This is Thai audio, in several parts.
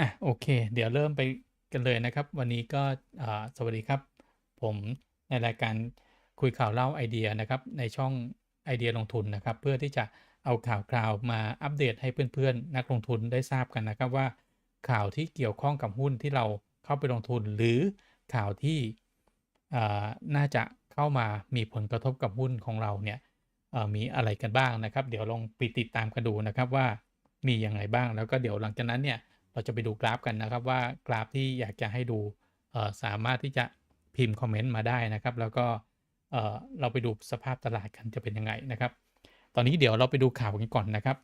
อะโอเค เดี๋ยวเริ่มไปกันเลยนะครับ วันนี้ก็สวัสดีครับ ผมในรายการคุยข่าวเล่าไอเดียนะครับ ในช่องไอเดียลงทุนนะครับ เพื่อที่จะเอาข่าวคราวมาอัปเดตให้เพื่อนๆ นักลงทุนได้ทราบกันนะครับว่า ข่าวที่เกี่ยวข้องกับหุ้นที่เราเข้าไปลงทุน หรือข่าวที่น่าจะเข้ามามีผลกระทบกับหุ้นของเราเนี่ยมีอะไรกันบ้างนะครับ เดี๋ยวลองไปติดตามกันดูนะครับว่ามีอยังไงบ้างแล้วก็เดี๋ยวหลังจากนั้นเนี่ย เราจะไปดูกราฟกันนะครับว่ากราฟที่อยากจะให้ดูสามารถที่จะพิมพ์คอมเมนต์มาได้นะครับ แล้วก็เอ่อเราไปดูสภาพตลาดกันจะเป็นยังไงนะครับ ตอนนี้เดี๋ยวเราไปดูข่าวกันก่อนนะครับ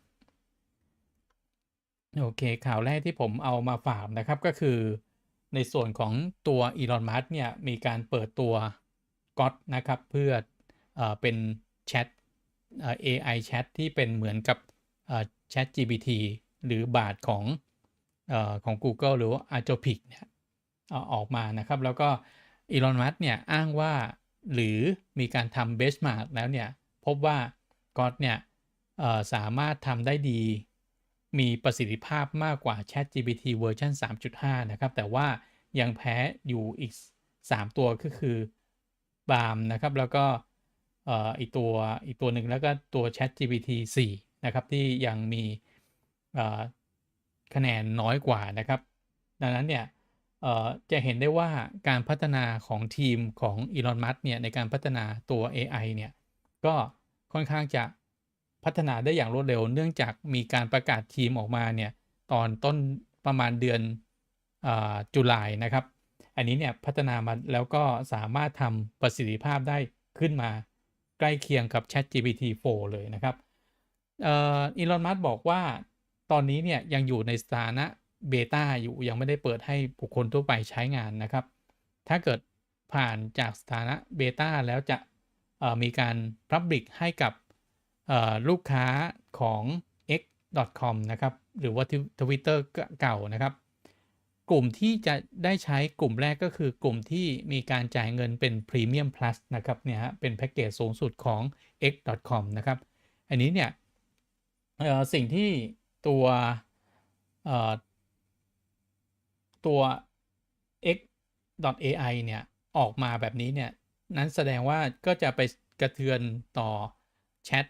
โอเคข่าวแรกที่ผมเอามาฝากนะครับก็คือ ในส่วนของตัวอีลอนมัสเนี่ยมีการเปิดตัวก็ตนะครับเพื่อเอเป็นแชทเอ่อ AI แชทที่เป็นเหมือนกับเอ่อ Chat GPT หรือบาทของ ของ Google หรือว่า a j o p i c เนี่ยออกมานะครับ แล้วก็อีลอนมัสเนี่ยอ้างว่าหรือมีการทำเบสมาร์กแล้วเนี่ยพบว่าก็ตเนี่ยสามารถทำได้ดี มีประสิทธิภาพมากกว่า Chat GPT เวอร์ชัน3.5 นะครับ แต่ว่ายังแพ้อยู่อีก 3 ตัวก็คือบามนะครับ แล้วก็อีกตัวอีกตัวหนึ่งแล้วก็ตัว Chat GPT 4 นะครับ ที่ยังมี คะแนนน้อยกว่านะครับ ดังนั้นเนี่ยจะเห็นได้ว่าการพัฒนาของทีมของอีลอนมัสเนี่ยในการพัฒนาตัว AI เนี่ยก็ค่อนข้างจะพัฒนาได้อย่างรวดเร็ว เนื่องจากมีการประกาศทีมออกมาเนี่ยตอนต้นประมาณเดือนอจุลายนะครับ อันนี้เนี่ยพัฒนามาแล้วก็สามารถทำประสิทธิภาพได้ขึ้นมาใกล้เคียงกับ Chat GPT 4 เลยนะครับอีลอนมัสบอกว่า ตอนนี้เนี่ยยังอยู่ในสถานะเบต้าอยู่ยังไม่ได้เปิดให้บุคคลทั่วไปใช้งานนะครับ ถ้าเกิดผ่านจากสถานะเบต้าแล้วจะมีการ Public ให้กับลูกค้าของ x.com นะครับ หรือว่า Twitter เก่านะครับ กลุ่มที่จะได้ใช้กลุ่มแรกก็คือกลุ่มที่มีการจ่ายเงินเป็น Premium Plus นะครับเนี่ยฮะเป็นแพ็กเกจสูงสุดของ x.com นะครับ อันนี้เนี่ยสิ่งที่ ตัวตัว x.ai เนี่ย ออกมาแบบนี้เนี่ย นั้นแสดงว่าก็จะไปกระเทือนต่อแชท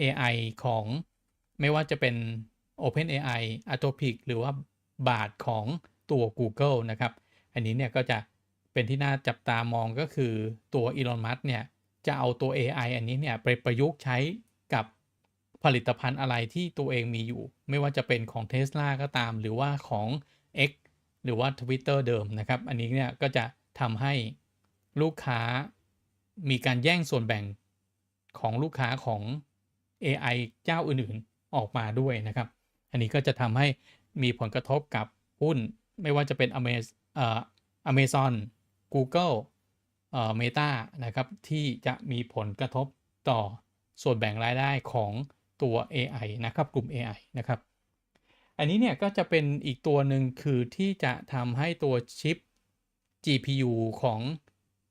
AI ของไม่ว่าจะเป็น OpenAI Atopic หรือว่าบาทของตัว Google นะครับ อันนี้เนี่ยก็จะเป็นที่น่าจับตามองก็คือตัว Elon Musk เนี่ย จะเอาตัว AI อันนี้เนี่ย ไปประยุกต์ใช้ ผลิตภัณฑ์อะไรที่ตัวเองมีอยู่ ไม่ว่าจะเป็นของ Tesla ก็ตาม หรือว่าของ X หรือว่า Twitter เดิมนะครับ อันนี้เนี่ยก็จะทำให้ลูกค้ามีการแย่งส่วนแบ่งของลูกค้าของ AI เจ้าอื่นๆออกมาด้วยนะครับ อันนี้ก็จะทำให้มีผลกระทบกับหุ้น ไม่ว่าจะเป็น Amazon Google เอ่อ Meta นะครับ ที่จะมีผลกระทบต่อส่วนแบ่งรายได้ของ ตัว AI นะครับกลุ่ม AI นะครับ อันนี้เนี่ยก็จะเป็นอีกตัวหนึ่งคือที่จะทำให้ตัวชิป GPU ของ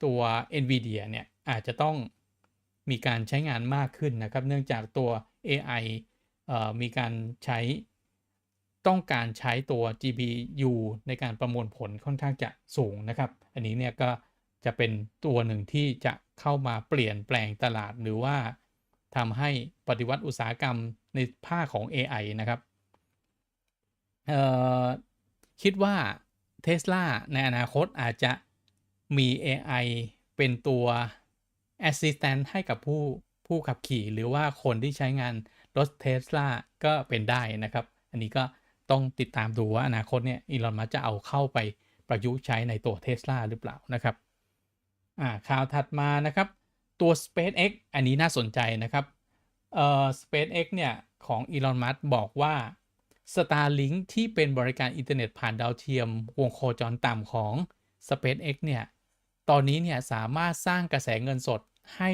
ตัว NVIDIA เนี่ยอาจจะต้องมีการใช้งานมากขึ้นนะครับ เนื่องจากตัว AI มีการใช้ต้องการใช้ตัว GPU ในการประมวลผลค่อนข้างจะสูงนะครับ อันนี้เนี่ยก็จะเป็นตัวหนึ่งที่จะเข้ามาเปลี่ยนแปลงตลาดหรือว่า ทำให้ปฏิวัติอุตสาหกรรมในภาคของ AI นะครับคิดว่า Tesla ในอนาคตอาจจะมี AI เป็นตัว Assistant ให้กับผู้ผู้ขับขี่หรือว่าคนที่ใช้งานรถ Tesla ก็เป็นได้นะครับ อันนี้ก็ต้องติดตามดูว่าอนาคตเนี่ยอีลอนมัสจะเอาเข้าไปประยุกต์ใช้ในตัว Tesla หรือเปล่านะครับอ่าข่าวถัดมานะครับ ตัว SpaceX อันนี้น่าสนใจนะครับเอ่อ SpaceX เนี่ยของอีลอนมัสบอกว่า Starlink ที่เป็นบริการอินเทอร์เน็ตผ่านดาวเทียม วงโคจรต่ำของ SpaceX เนี่ยตอนนี้เนี่ยสามารถสร้างกระแสเงินสดให้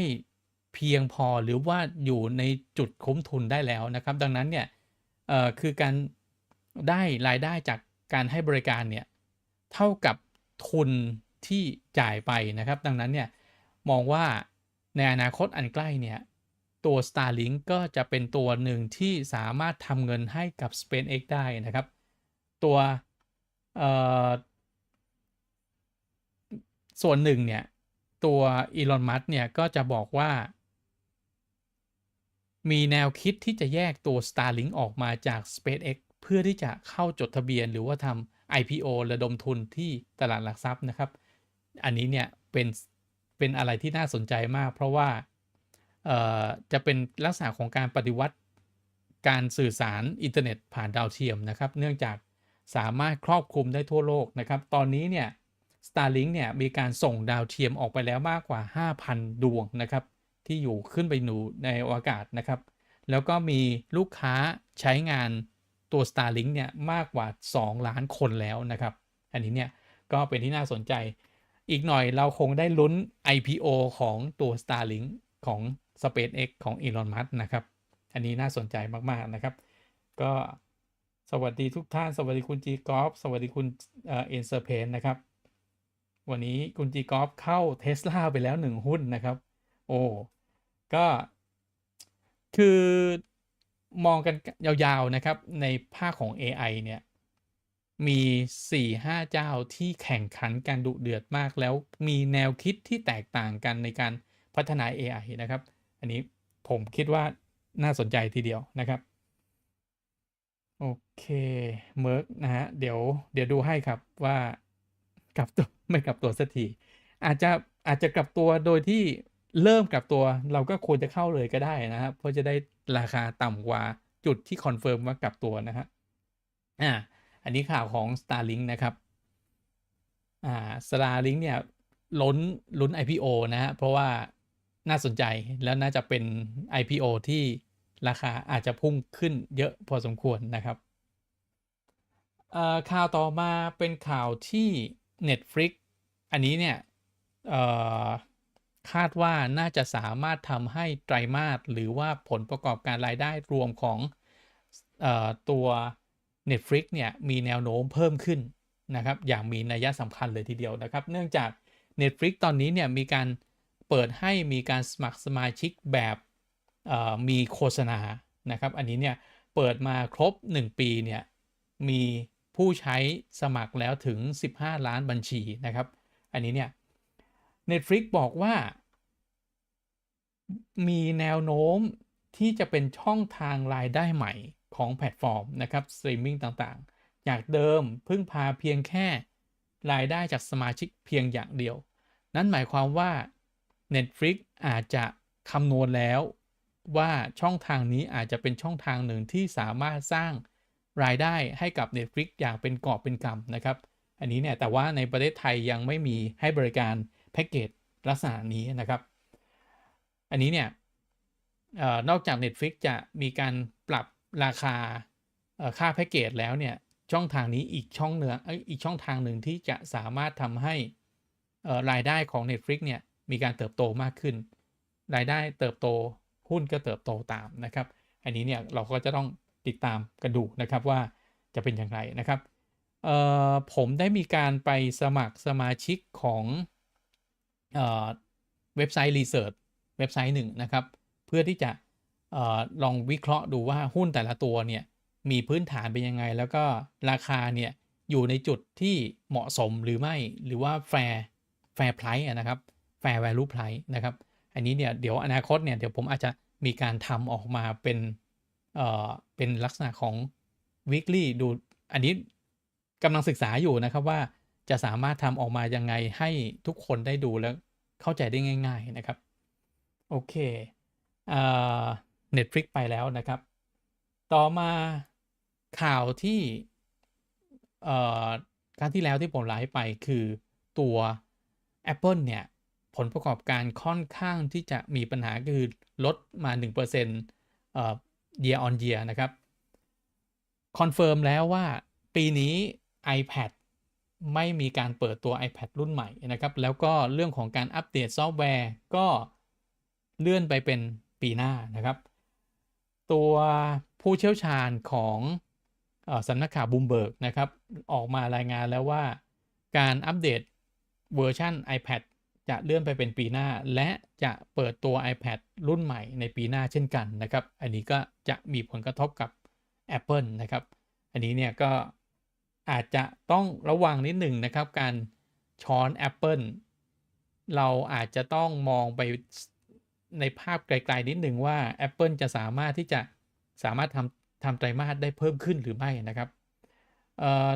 เพียงพอหรือว่าอยู่ในจุดคุ้มทุนได้แล้วนะครับ ดังนั้นเนี่ยเอ่อคือการได้รายได้จากการให้บริการเนี่ยเท่ากับทุนที่จ่ายไปนะครับ ดังนั้นเนี่ยมองว่า ในอนาคตอันใกล้เนี่ย ตัว Starlink ก็จะเป็นตัวหนึ่งที่สามารถทำเงินให้กับ SpaceX ได้นะครับ ตัวส่วนหนึ่งเนี่ย ตัวอีลอนมัสเนี่ย ก็จะบอกว่า มีแนวคิดที่จะแยกตัว Starlink ออกมาจาก SpaceX เพื่อที่จะเข้าจดทะเบียนหรือว่าทำ IPO ระดมทุนที่ตลาดหลักทรัพย์นะครับ อันนี้เนี่ยเป็น เป็นอะไรที่น่าสนใจมาก เพราะว่าจะเป็นลักษณะของการปฏิวัติการสื่อสารอินเทอร์เน็ตผ่านดาวเทียมนะครับ เนื่องจากสามารถครอบคลุมได้ทั่วโลกนะครับ ตอนนี้เนี่ย Starlink เนี่ยมีการส่งดาวเทียมออกไปแล้วมากกว่า 5,000 ดวงนะครับ ที่อยู่ขึ้นไปหนูในอวกาศนะครับ แล้วก็มีลูกค้าใช้งานตัว Starlink เนี่ยมากกว่า 2 ล้านคนแล้วนะครับ อันนี้เนี่ยก็เป็นที่น่าสนใจ อีกหน่อยเราคงได้ลุ้น IPO ของตัว Starlink ของ SpaceX ของ Elon Musk นะครับ อันนี้น่าสนใจมาก ๆ นะครับ ก็สวัสดีทุกท่าน สวัสดีคุณ G Golf สวัสดีคุณเอ่อ Enserpain นะครับ วันนี้คุณ G Golf เข้า Tesla ไปแล้ว1หุ้นนะครับ โอ้ก็คือมองกันยาวๆนะครับในภาคของ AI เนี่ย มี 4-5 เจ้าที่แข่งขันกันดุเดือดมาก แล้วมีแนวคิดที่แตกต่างกันในการพัฒนา AI นะครับ อันนี้ผมคิดว่าน่าสนใจทีเดียวนะครับ โอเค Merck นะฮะเดี๋ยวเดี๋ยวดูให้ครับว่ากลับตัวไม่กลับตัวสักทีอาจจะอาจจะกลับตัวโดยที่เริ่มกลับตัวเราก็ควรจะเข้าเลยก็ได้นะครับ เพราะจะได้ราคาต่ำกว่าจุดที่คอนเฟิร์มว่ากลับตัวนะครับอ่า อันนี้ข่าวของ Starlink นะครับอ่า Starlink เนี่ยล้นลุ้น IPO นะฮะเพราะว่าน่าสนใจแล้วน่าจะเป็น IPO ที่ราคาอาจจะพุ่งขึ้นเยอะพอสมควรนะครับอ่อข่าวต่อมาเป็นข่าวที่ Netflix อันนี้เนี่ยคาดว่าน่าจะสามารถทำให้ไตรมาสหรือว่าผลประกอบการรายได้รวมของออตัว Netflix เนี่ยมีแนวโน้มเพิ่มขึ้นนะครับอย่างมีนัยสำคัญเลยทีเดียวนะครับ เนื่องจาก Netflix ตอนนี้เนี่ยมีการเปิดให้มีการสมัครสมาชิกแบบมีโฆษณานะครับอันนี้เนี่ยเปิดมาครบ 1 ปีเนี่ยมีผู้ใช้สมัครแล้วถึง 15 ล้านบัญชีนะครับ อันนี้เนี่ย Netflix บอกว่า มีแนวโน้มที่จะเป็นช่องทางรายได้ใหม่ ของแพลตฟอร์มนะครับสตรีมมิงต่างๆ จากเดิมพึ่งพาเพียงแค่รายได้จากสมาชิกเพียงอย่างเดียว นั่นหมายความว่า Netflix อาจจะคำนวณแล้วว่าช่องทางนี้อาจจะเป็นช่องทางหนึ่งที่สามารถสร้างรายได้ให้กับ Netflix อย่างเป็นกอบเป็นกำนะครับ อันนี้เนี่ยแต่ว่าในประเทศไทยยังไม่มีให้บริการแพ็กเกจลักษณะนี้นะครับ อันนี้เนี่ยออนอกจาก Netflix จะมีการปรับ ราคาค่าแพ็กเกจแล้วเนี่ยช่องทางนี้อีกช่องเนื้อเอ้ยอีกช่องทางหนึ่งที่จะสามารถทำให้รายได้ของ Netflix เนี่ยมีการเติบโตมากขึ้น รายได้เติบโตหุ้นก็เติบโตตามนะครับ อันนี้เนี่ยเราก็จะต้องติดตามกันดูนะครับว่าจะเป็นอย่างไรนะครับผมได้มีการไปสมัครสมาชิกของเออเว็บไซต์รีเสิร์ชเว็บไซต์หนึ่งนะครับ เพื่อที่จะ ลองวิเคราะห์ดูว่าหุ้นแต่ละตัวเนี่ยมีพื้นฐานเป็นยังไง แล้วก็ราคาเนี่ยอยู่ในจุดที่เหมาะสมหรือไม่หรือว่าแฟร์แฟร์ไพรส์นะครับแฟร์ value price นะครับ อันนี้เนี่ยเดี๋ยวอนาคตเนี่ยเดี๋ยวผมอาจจะมีการทำออกมาเป็นเอ่อเป็นลักษณะของ weekly ดูอันนี้กำลังศึกษาอยู่นะครับว่าจะสามารถทำออกมายังไงให้ทุกคนได้ดูแล้วเข้าใจได้ง่าย ๆนะครับ โอเคอ่อ Netflix ไปแล้วนะครับ ต่อมาข่าวที่เอ่อครั้งที่แล้วที่ผมไลฟ์ไปคือตัว Apple เนี่ย ผลประกอบการค่อนข้างที่จะมีปัญหาคือลดมา 1%เอ่อ year on year นะครับคอนเฟิร์มแล้วว่าปีนี้ iPad ไม่มีการเปิดตัว iPad รุ่นใหม่นะครับ แล้วก็เรื่องของการอัปเดตซอฟต์แวร์ก็เลื่อนไปเป็นปีหน้านะครับ ตัวผู้เชี่ยวชาญของอสำนักข่าวบูมเบิร์กนะครับ ออกมารายงานแล้วว่า การอัปเดตเวอร์ชัน iPad จะเลื่อนไปเป็นปีหน้า และจะเปิดตัว iPad รุ่นใหม่ในปีหน้าเช่นกันนะครับ อันนี้ก็จะมีผลกระทบกับ Apple นะครับ อันนี้เนี่ยก็อาจจะต้องระวังนิดหนึ่งนะครับ การช้อนแอปเปิลเราอาจจะต้องมองไป ในภาพไกลๆนิดหนึ่งว่า Apple จะสามารถที่จะสามารถทำทำไตรมาสได้เพิ่มขึ้นหรือไม่นะครับ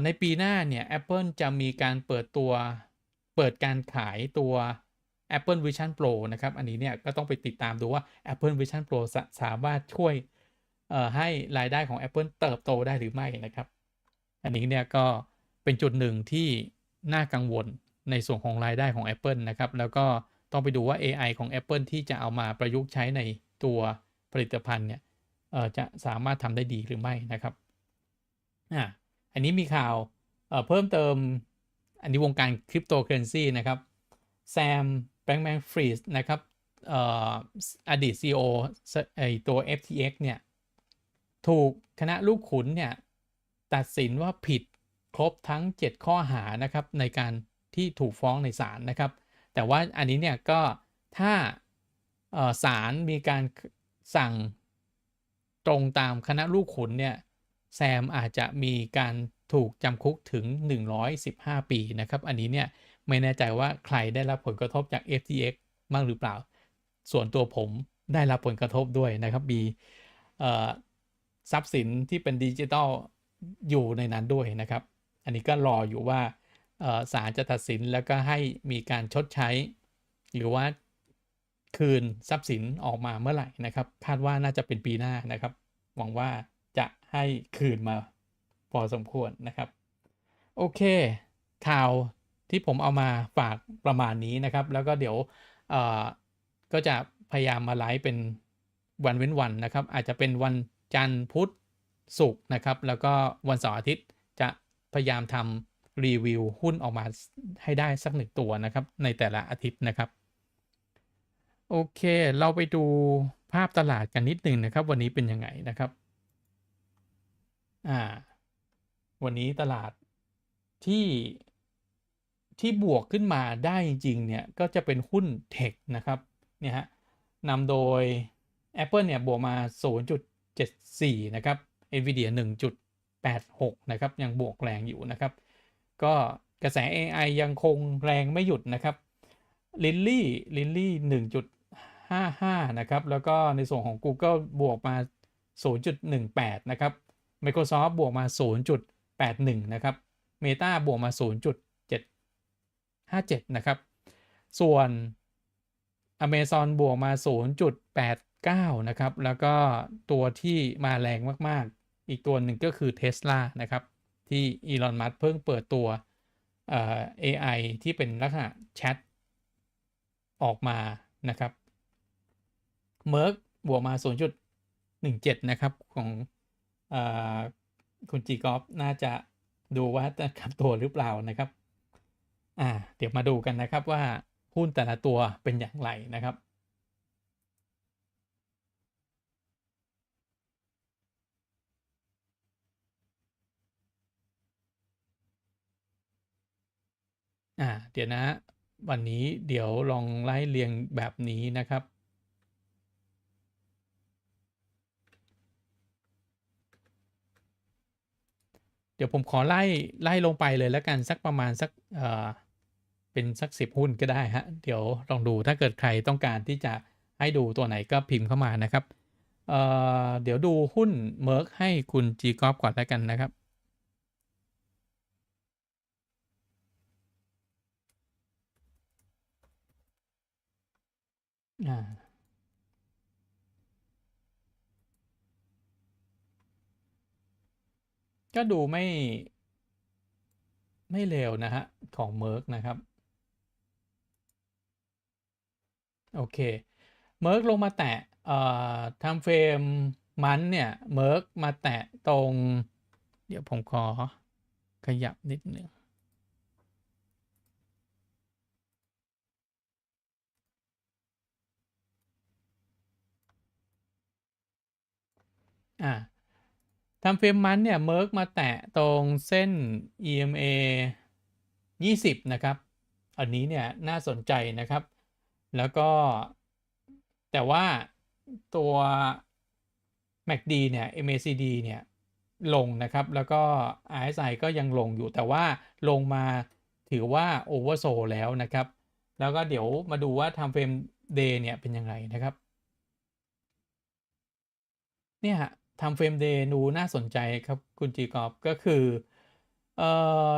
ในปีหน้าเนี่ย Apple จะมีการเปิดตัวเปิดการขายตัว Apple Vision Pro นะครับ อันนี้เนี่ยก็ต้องไปติดตามดูว่า Apple Vision Pro สสามารถช่วยให้รายได้ของ Apple เติบโตได้หรือไม่นะครับ อันนี้เนี่ยก็เป็นจุดหนึ่งที่น่ากังวลในส่วนของรายได้ของ Apple นะครับ แล้วก็ ต้องไปดูว่า AI ของ Apple ที่จะเอามาประยุกต์ใช้ในตัวผลิตภัณฑ์เนี่ยจะสามารถทำได้ดีหรือไม่นะครับอ่าอันนี้มีข่าวเพิ่มเติมอันนี้วงการคริปโตเคอเรนซีนะครับแซมแบงค์แมนฟรีสนะครับเอ่ออดีต CEO ไอตัว FTX เนี่ย ถูกคณะลูกขุนเนี่ย ตัดสินว่าผิดครบทั้ง 7 ข้อหานะครับ ในการที่ถูกฟ้องในศาลนะครับ แต่ว่าอันนี้เนี่ยก็ถ้าศาลมีการสั่งตรงตามคณะลูกขุนเนี่ยแซมอาจจะมีการถูกจำคุกถึง 115 ปีนะครับ อันนี้เนี่ยไม่แน่ใจว่าใครได้รับผลกระทบจาก FTX มากหรือเปล่า ส่วนตัวผมได้รับผลกระทบด้วยนะครับมีทรัพย์สินที่เป็นดิจิทัลอยู่ในนั้นด้วยนะครับ อันนี้ก็รออยู่ว่า ศาลจะตัดสินแล้วก็ให้มีการชดใช้ หรือว่าคืนทรัพย์สินออกมาเมื่อไหร่นะครับ คาดว่าน่าจะเป็นปีหน้านะครับ หวังว่าจะให้คืนมาพอสมควรนะครับ โอเค ข่าวที่ผมเอามาฝากประมาณนี้นะครับ แล้วก็เดี๋ยวก็จะพยายามมาไลฟ์เป็นวันเว้นวันนะครับ อาจจะเป็นวันจันทร์พุธศุกร์นะครับ แล้วก็วันเสาร์อาทิตย์จะพยายามทำ รีวิวหุ้นออกมาให้ได้สักหนึ่งตัวนะครับ ในแต่ละอาทิตย์นะครับ โอเค เราไปดูภาพตลาดกันนิดหนึ่งนะครับ วันนี้เป็นยังไงนะครับอ่าวันนี้ตลาดที่ที่บวกขึ้นมาได้จริงเนี่ยก็จะเป็นหุ้นเทคนะครับเนี่ยฮะนำโดย Apple เนี่ยบวกมา 0.74 นะครับ Nvidia 1.86 นะครับ ยังบวกแรงอยู่นะครับ ก็กระแส AI ยังคงแรงไม่หยุดนะครับลินลี่ลินลี่1.55นะครับ แล้วก็ในส่วนของ Google บวกมา 0.18 นะครับ Microsoft บวกมา 0.81 นะครับ Meta บวกมา 0.757 นะครับ ส่วน Amazon บวกมา 0.89 นะครับ แล้วก็ตัวที่มาแรงมาก ๆ อีกตัวหนึ่งก็คือ Tesla นะครับ ที่อีลอนมัสเพิ่งเปิดตัว AI ที่เป็นลักษณะแชทออกมานะครับ Merck บวกมา 0.17 นะครับ ของอคุณจีกอฟน่าจะดูว่าจะกลับตัวหรือเปล่านะครับอ่าเดี๋ยวมาดูกันนะครับว่าหุ้นแต่ละตัวเป็นอย่างไรนะครับ อ่าเดี๋ยวนะ วันนี้เดี๋ยวลองไล่เรียงแบบนี้นะครับ เดี๋ยวผมขอไล่ไล่ลงไปเลยแล้วกันสักประมาณสักเอ่อเป็นสักสิบหุ้นก็ได้ฮะ เดี๋ยวลองดูถ้าเกิดใครต้องการที่จะให้ดูตัวไหนก็พิมพ์เข้ามานะครับเอ่อเดี๋ยวดูหุ้นเม r ร์กให้คุณจีกอฟก่อนแล้วกันนะครับ ก็ดูไม่ ไม่เร็วนะฮะ ของเม r ร์กนะครับ โอเคเม r ร์กลงมาแตะเอ่อทำเฟรมมันเนี่ยเม r ร์กมาแตะตรง เดี๋ยวผมขอขยับนิดหนึ่ง อ่าทำเฟรมมันเนี่ยเม r ร์กมาแตะตรงเส้น EMA 20 นะครับ อันนี้เนี่ยน่าสนใจนะครับ แล้วก็แต่ว่าตัว MACD เนี่ย MACD เนี่ยลงนะครับ แล้วก็ RSI ก็ยังลงอยู่ แต่ว่าลงมาถือว่า oversold แล้วนะครับ แล้วก็เดี๋ยวมาดูว่า time frame day เนี่ยเป็นยังไงนะครับ เนี่ยฮะ time frame day ดูน่าสนใจครับคุณจีกอบก็คือเอ่อ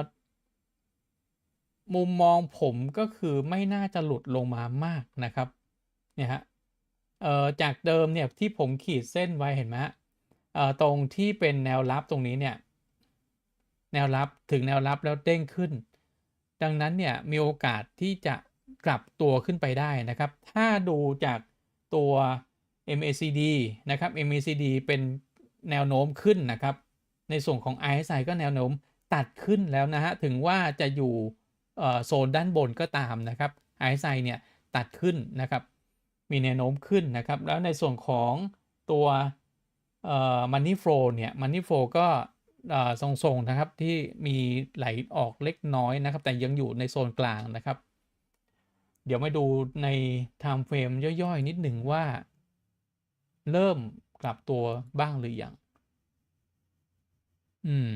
มุมมองผมก็คือไม่น่าจะหลุดลงมามากนะครับเนี่ยฮะเอ่อจากเดิมเนี่ยที่ผมขีดเส้นไว้เห็นไหมฮะเอ่อตรงที่เป็นแนวรับตรงนี้เนี่ยแนวรับถึงแนวรับแล้วเด้งขึ้น ดังนั้นเนี่ยมีโอกาสที่จะกลับตัวขึ้นไปได้นะครับ ถ้าดูจากตัว MACD นะครับ MACD เป็น แนวโน้มขึ้นนะครับ ในส่วนของ RSI ก็แนวโน้มตัดขึ้นแล้วนะฮะ ถึงว่าจะอยู่โซนด้านบนก็ตามนะครับ RSI เนี่ยตัดขึ้นนะครับ มีแนวโน้มขึ้นนะครับ แล้วในส่วนของตัวเอ่อ Money Flow เนี่ย Money Flow ก็ทรงๆนะครับที่มีไหลออกเล็กน้อยนะครับ แต่ยังอยู่ในโซนกลางนะครับ เดี๋ยวมาดูใน Time Frame ย่อยๆ นิดหนึ่งว่า เริ่ม กลับตัวบ้างหรือยัง อืม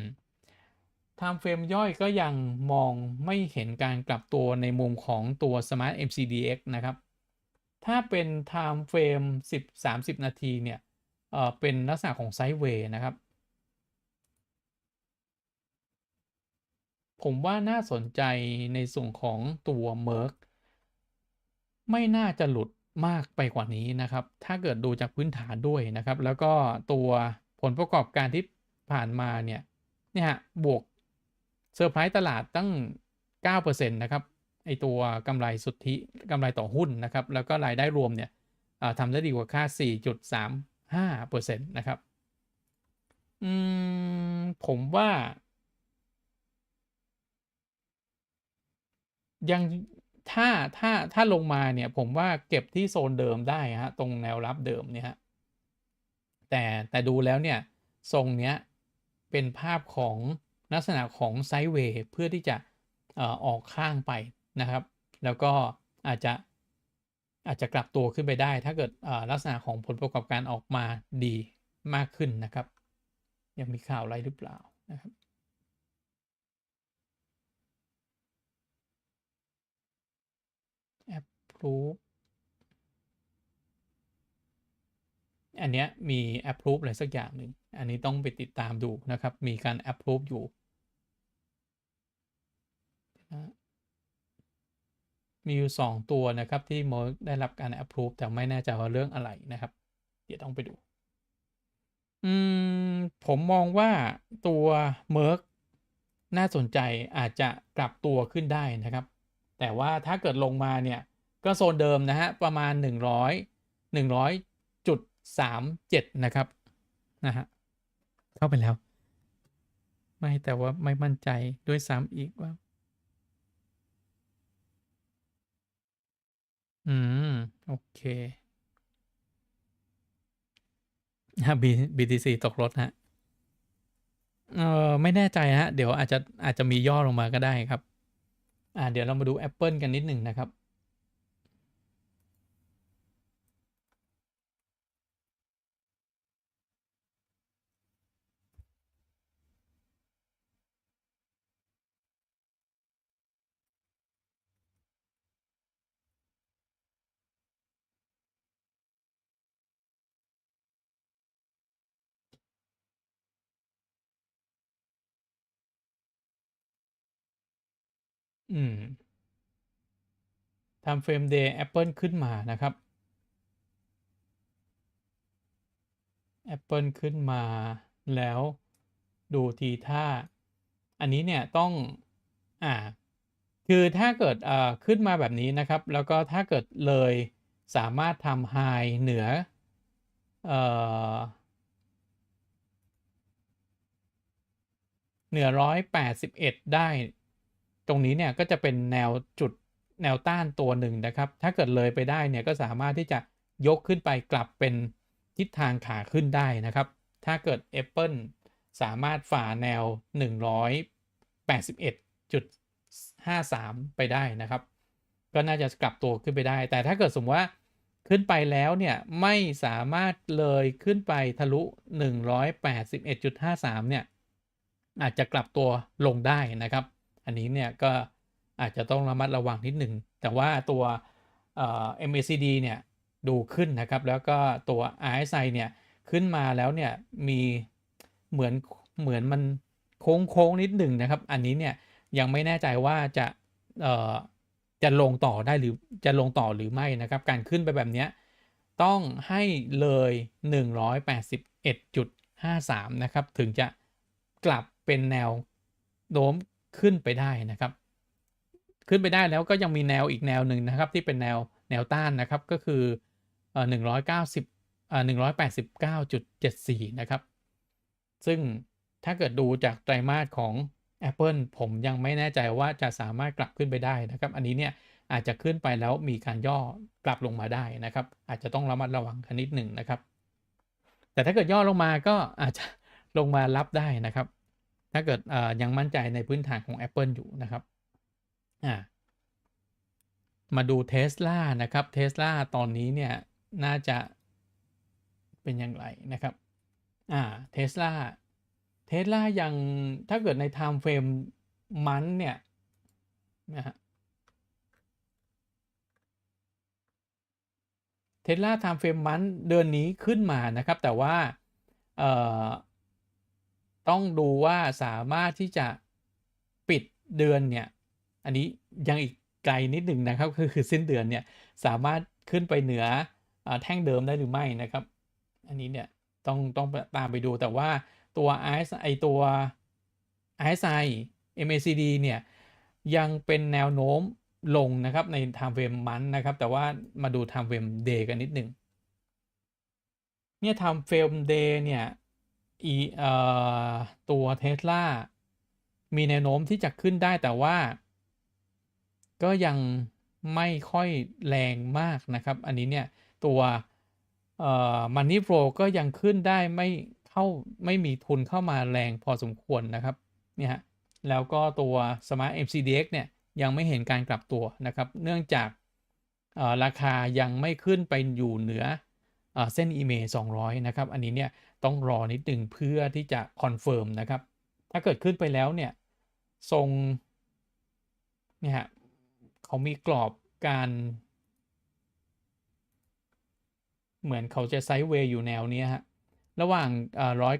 Time Frame ย่อยก็ยังมองไม่เห็นการกลับตัวในมุมของตัว Smart MCDX นะครับ ถ้าเป็น Time Frame 10-30 นาทีเนี่ยเอ่อเป็นลักษณะของไซด์เวย์นะครับ ผมว่าน่าสนใจในส่วนของตัว Merck ไม่น่าจะหลุด มากไปกว่านี้นะครับ ถ้าเกิดดูจากพื้นฐานด้วยนะครับ แล้วก็ตัวผลประกอบการที่ผ่านมาเนี่ยเนี่ยฮะบวกเซอร์ไพรส์ตลาดตั้ง 9%นะครับไอตัวกำไรสุทธิกำไรต่อหุ้นนะครับ แล้วก็รายได้รวมเนี่ยทำได้ดีกว่าค่า 4.35%นะครับอืมผมว่า ยัง ถ้าถ้าถ้าลงมาเนี่ยผมว่าเก็บที่โซนเดิมได้ฮะตรงแนวรับเดิมเนี่ยฮะแต่แต่ดูแล้วเนี่ยทรงเนี้ยเป็นภาพของลักษณะของไซด์เวย์เพื่อที่จะออกข้างไปนะครับ แล้วก็อาจจะอาจจะกลับตัวขึ้นไปได้ ถ้าเกิดลักษณะของผลประกอบการออกมาดีมากขึ้นนะครับ ยังมีข่าวอะไรหรือเปล่านะครับ approve อันเนี้ยมี approve อะไรสักอย่างหนึ่ง อันนี้ต้องไปติดตามดูนะครับ มีการ approve อยู่ มีอยู่สองตัวนะครับที่มได้รับการ approve แต่ไม่แน่ใจว่าเรื่องอะไรนะครับ เดี๋ยวต้องไปดู อืม ผมมองว่าตัว Merck น่าสนใจอาจจะกลับตัวขึ้นได้นะครับ แต่ว่าถ้าเกิดลงมาเนี่ย ก็โซนเดิมนะฮะประมาณ 100 100.37 นะครับนะฮะเข้าไปแล้ว ไม่แต่ว่าไม่มั่นใจด้วยซ้ำอีกว่า อืม โอเค B BTC ตกรถฮะเออไม่แน่ใจฮะ เดี๋ยวอาจจะอาจจะมีย่อลงมาก็ได้ครับ อ่า เดี๋ยวเรามาดู Apple กันนิดหนึ่งนะครับ อืม Time Frame Day Apple ขึ้นมานะครับ Apple ขึ้นมาแล้วดูทีท่า อันนี้เนี่ยต้องอ่าคือถ้าเกิดอ่อขึ้นมาแบบนี้นะครับ แล้วก็ถ้าเกิดเลยสามารถทำไฮเหนือเอ่อเหนือร้อยแปดสิบเอ็ดได้ ตรงนี้เนี่ยก็จะเป็นแนวจุดแนวต้านตัวหนึ่งนะครับ ถ้าเกิดเลยไปได้เนี่ยก็สามารถที่จะยกขึ้นไปกลับเป็นทิศทางขาขึ้นได้นะครับ ถ้าเกิด Apple สามารถฝ่าแนว 181.53 ไปได้นะครับ ก็น่าจะกลับตัวขึ้นไปได้ แต่ถ้าเกิดสมมติว่าขึ้นไปแล้วเนี่ยไม่สามารถเลยขึ้นไปทะลุ 181.53 เนี่ยอาจจะกลับตัวลงได้นะครับ อันนี้เนี่ยก็อาจจะต้องระมัดระวังนิดหนึ่ง แต่ว่าตัวเอ่อ MACD เนี่ยดูขึ้นนะครับ แล้วก็ตัว RSI เนี่ยขึ้นมาแล้วเนี่ยมีเหมือนเหมือนมันโค้งโค้งนิดหนึ่งนะครับ อันนี้เนี่ยยังไม่แน่ใจว่าจะเอ่อจะลงต่อได้หรือจะลงต่อหรือไม่นะครับ การขึ้นไปแบบนี้ต้องให้เลย 181.53 นะครับ ถึงจะกลับเป็นแนวโน้ม ขึ้นไปได้นะครับ ขึ้นไปได้แล้วก็ยังมีแนวอีกแนวหนึ่งนะครับ ที่เป็นแนวแนวต้านนะครับก็คือเอ่อ190เอ่อ189.74นะครับ ซึ่งถ้าเกิดดูจากไตรมาสของ Apple ผมยังไม่แน่ใจว่าจะสามารถกลับขึ้นไปได้นะครับ อันนี้เนี่ยอาจจะขึ้นไปแล้วมีการย่อกลับลงมาได้นะครับ อาจจะต้องระมัดระวังกันนิดหนึ่งนะครับ แต่ถ้าเกิดย่อลงมาก็อาจจะลงมารับได้นะครับ ถ้าเกิดยังมั่นใจในพื้นฐานของ Apple อยู่นะครับมาดู Tesla นะครับ Tesla ตอนนี้เนี่ยน่าจะเป็นอย่างไรนะครับอ่า Tesla เทสลายังถ้าเกิดใน time frame มันเนี่ยนะฮะเทสลา time frame มันเดือนนี้ขึ้นมานะครับ แต่ว่าเอ่อ ต้องดูว่าสามารถที่จะปิดเดือนเนี่ย อันนี้ยังอีกไกลนิดหนึ่งนะครับ คือคือสิ้นเดือนเนี่ยสามารถขึ้นไปเหนืออแท่งเดิมได้หรือไม่นะครับ อันนี้เนี่ยต้องต้องตามไปดูแต่ว่าตัว RSI ตัว RSI MACD เนี่ยยังเป็นแนวโน้มลงนะครับใน time frame มันนะครับ แต่ว่ามาดู time frame day กันนิดหนึ่งเนี่ย time frame day เนี่ย อีเอ่อตัว Tesla มีแนวโน้มที่จะขึ้นได้แต่ว่า ก็ยังไม่ค่อยแรงมากนะครับ อันนี้เนี่ย ตัวเอ่อ Money Flow ก็ยังขึ้นได้ไม่เข้าไม่มีทุนเข้ามาแรงพอสมควรนะครับเนี่ยฮะแล้วก็ตัว Smart MCDX เนี่ย ยังไม่เห็นการกลับตัวนะครับ เนื่องจากราคายังไม่ขึ้นไปอยู่เหนืออเส้น EMA 200 นะครับ อันนี้เนี่ย ต้องรอนิดหนึ่งเพื่อที่จะคอนเฟิร์มนะครับ ถ้าเกิดขึ้นไปแล้วเนี่ย ทรงเนี่ยฮะเขามีกรอบการ เหมือนเขาจะไซด์เวย์อยู่แนวนี้ฮะ ระหว่าง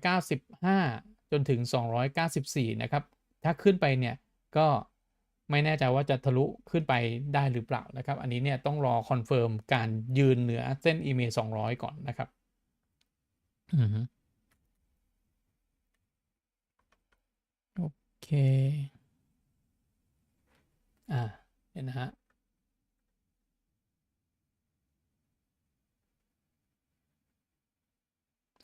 195 จนถึง 294 นะครับ ถ้าขึ้นไปเนี่ย ก็ไม่แน่ใจว่าจะทะลุขึ้นไปได้หรือเปล่านะครับ อันนี้เนี่ยต้องรอคอนเฟิร์มการยืนเหนือเส้น EMA 200 ก่อนนะครับ โอเค อ่า เห็นนะฮะ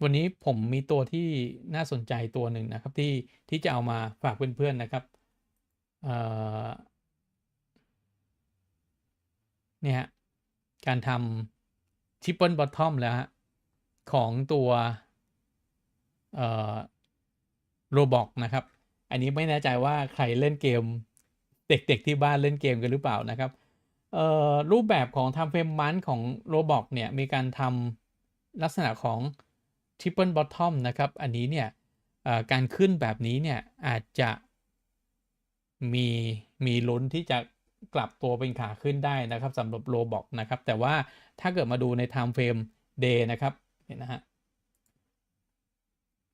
วันนี้ผมมีตัวที่น่าสนใจตัวหนึ่งนะครับ ที่ที่จะเอามาฝากเพื่อนๆนะครับเนี่ย การทำทิปเปิลบอททอมแล้วฮะ ของตัวโรบอกนะครับ อันนี้ไม่แน่ใจว่าใครเล่นเกม เด็กๆที่บ้านเล่นเกมกันหรือเปล่านะครับรูปแบบของทำเฟรมมันของโรบอกเนี่ยมีการทำลักษณะของ triple bottom นะครับ อันนี้เนี่ยการขึ้นแบบนี้เนี่ยอาจจะมีมีลุ้นที่จะกลับตัวเป็นขาขึ้นได้นะครับสำหรับโลบอกนะครับ แต่ว่าถ้าเกิดมาดูใน time frame day นะครับ เห็นนะฮะ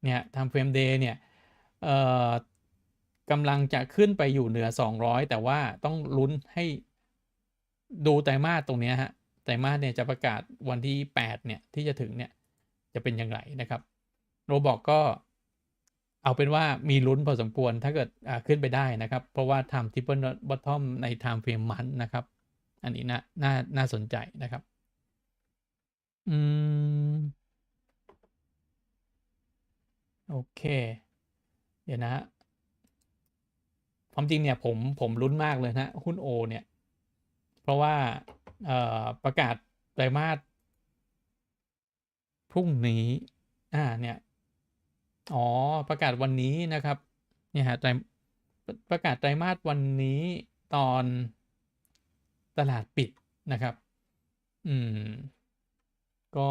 เนี่ย time frame day เนี่ยกำลังจะขึ้นไปอยู่เหนือ 200 แต่ว่าต้องลุ้นให้ดูไตรมาสตรงนี้ฮะไตรมาสเนี่ยจะประกาศวันที่ 8 เนี่ย ที่จะถึงเนี่ยจะเป็นอย่างไรนะครับโรบอกก็เอาเป็นว่ามีลุ้นพอสมควรถ้าเกิดขึ้นไปได้นะครับ เพราะว่าทำทิปเปิลบอททอมในไทม์เฟรมมันนะครับ อันนี้นะน่าน่าสนใจนะครับ อืม โอเค เดี๋ยวนะความจริงเนี่ยผมผมลุ้นมากเลยนะ หุ้นโอเนี่ย เพราะว่าประกาศไตรมาสพรุ่งนี้อ่าเนี่ยอ๋อประกาศวันนี้นะครับเนี่ยฮะไตรประกาศไตรมาสวันนี้ตอนตลาดปิดนะครับ อืม ก็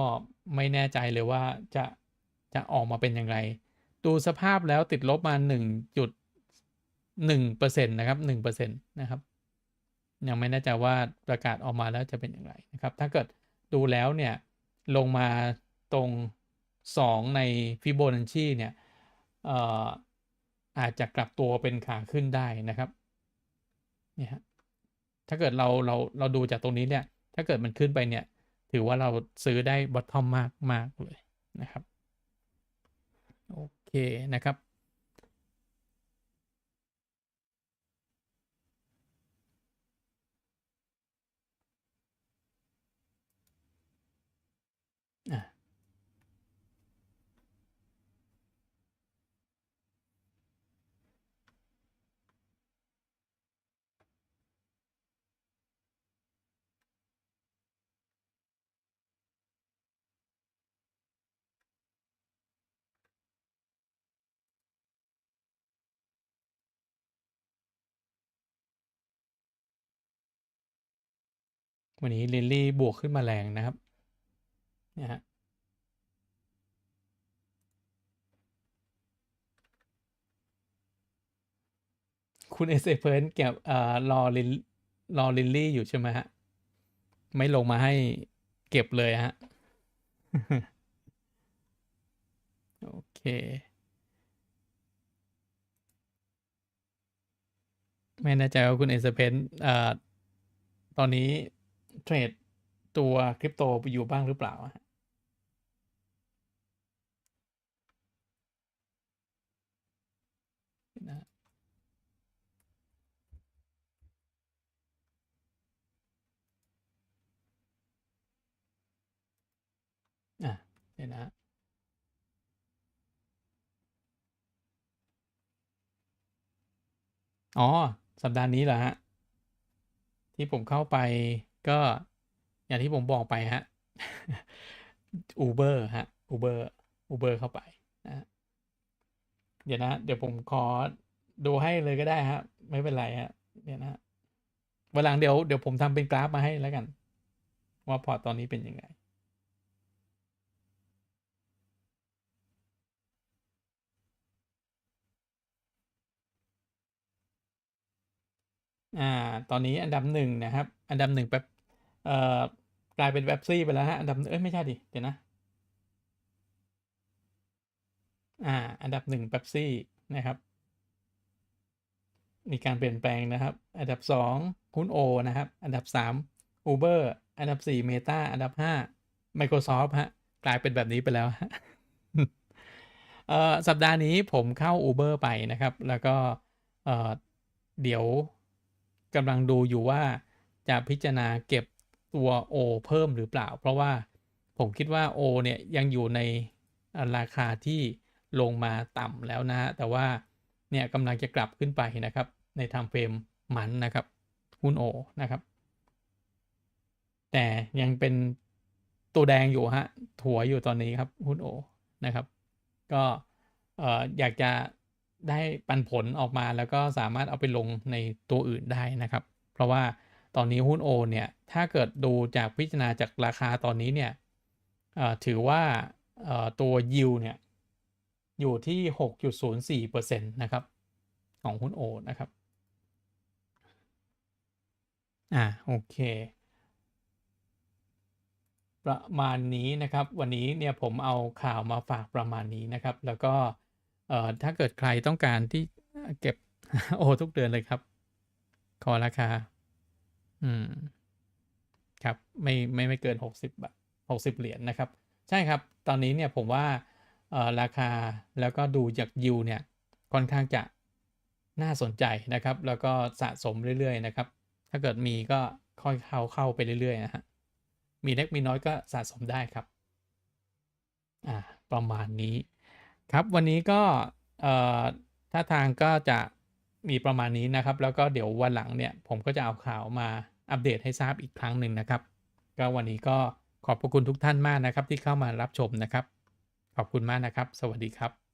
ไม่แน่ใจเลยว่าจะจะออกมาเป็นอย่างไร ดูสภาพแล้วติดลบมา 1.1%นะครับ1%นะครับ ยังไม่แน่ใจว่าประกาศออกมาแล้วจะเป็นอย่างไรนะครับ ถ้าเกิดดูแล้วเนี่ยลงมาตรง 2 ใน Fibonacci เนี่ยอออาจจะกลับตัวเป็นขาขึ้นได้นะครับเนี่ยถ้าเกิดเราเราเราดูจากตรงนี้เนี่ย ถ้าเกิดมันขึ้นไปเนี่ย ถือว่าเราซื้อได้บอททอมมากมากเลยนะครับ โอ นะครับ อะ วันนี้ลิลลี่บวกขึ้นมาแรงนะครับเนี่ยฮะคุณเอเซเพิร์นเก็บเอ่อรอลิลรอลิลลี่อยู่ใช่ไหมฮะ ไม่ลงมาให้เก็บเลยฮะ โอเค ไม่แน่ใจว่าคุณเอเซเพนเอ่อตอนนี้ เทรดตัวคริปโตอยู่บ้างหรือเปล่าฮะนะอะเดี๋ยนะอ๋อ สัปดาห์นี้เหรอฮะ ที่ผมเข้าไป ก็อย่างที่ผมบอกไปฮะ Uber ฮะ Uber Uber เข้าไปนะเดี๋ยวนะ เดี๋ยวผมขอดูให้เลยก็ได้ฮะ ไม่เป็นไรฮะเดี๋ยวนะวันหลังเดี๋ยวเดี๋ยวผมทำเป็นกราฟมาให้แล้วกัน ว่าพอตอนนี้เป็นยังไง อ่าตอนนี้อันดับหนึ่งนะครับ อันดับหนึ่งแบบเอ่อกลายเป็นแบบซี่ไปแล้วฮะอันดับเอ้ยไม่ใช่ดิเดี๋ยวนะอ่า อันดับหนึ่งแบบซี่นะครับ มีการเปลี่ยนแปลงนะครับ อันดับสองหุ้นโอนะครับ อันดับสาม Uber อันดับสี่ Meta อันดับห้า Microsoft ฮะกลายเป็นแบบนี้ไปแล้วฮะเอ่อสัปดาห์นี้ผมเข้า Uber ไปนะครับ แล้วก็เอ่อเดี๋ยว กำลังดูอยู่ว่าจะพิจารณาเก็บตัว O เพิ่มหรือเปล่า เพราะว่าผมคิดว่า O เนี่ยยังอยู่ในราคาที่ลงมาต่ำแล้วนะฮะ แต่ว่าเนี่ยกำลังจะกลับขึ้นไปนะครับ ในทม์เฟรมมันนะครับหุ้น O นะครับ แต่ยังเป็นตัวแดงอยู่ฮะ ถัวอยู่ตอนนี้ครับหุ้น O นะครับ ก็อยากจะ ได้ปันผลออกมาแล้วก็สามารถเอาไปลงในตัวอื่นได้นะครับ เพราะว่าตอนนี้หุ้นโอเนี่ย ถ้าเกิดดูจากพิจารณาจากราคาตอนนี้เนี่ยถือว่าตัวยิวเนี่ย อยู่ที่ 6.04%นะครับ ของหุ้นโอนะครับ อ่าโอเค ประมาณนี้นะครับ วันนี้เนี่ยผมเอาข่าวมาฝากประมาณนี้นะครับ แล้วก็ เอ่อถ้าเกิดใครต้องการที่เก็บโอทุกเดือนเลยครับ ขอราคา อืม ครับ ไม่ไม่ไม่เกิน60บบาท60เหรียญนะครับ ใช่ครับ ตอนนี้เนี่ยผมว่าเอ่อราคาแล้วก็ดูจากยิวเนี่ย ค่อนข้างจะน่าสนใจนะครับ แล้วก็สะสมเรื่อยๆนะครับ ถ้าเกิดมีก็ค่อยเข้าเข้าไปเรื่อยๆนะฮะมีเล็กมีน้อยก็สะสมได้ครับ อ่า ประมาณนี้ ครับวันนี้ก็เอ่อถ้าทางก็จะมีประมาณนี้นะครับ แล้วก็เดี๋ยววันหลังเนี่ยผมก็จะเอาข่าวมาอัปเดตให้ทราบอีกครั้งหนึ่งนะครับ ก็วันนี้ก็ขอบพระคุณทุกท่านมากนะครับที่เข้ามารับชมนะครับ ขอบคุณมากนะครับ สวัสดีครับ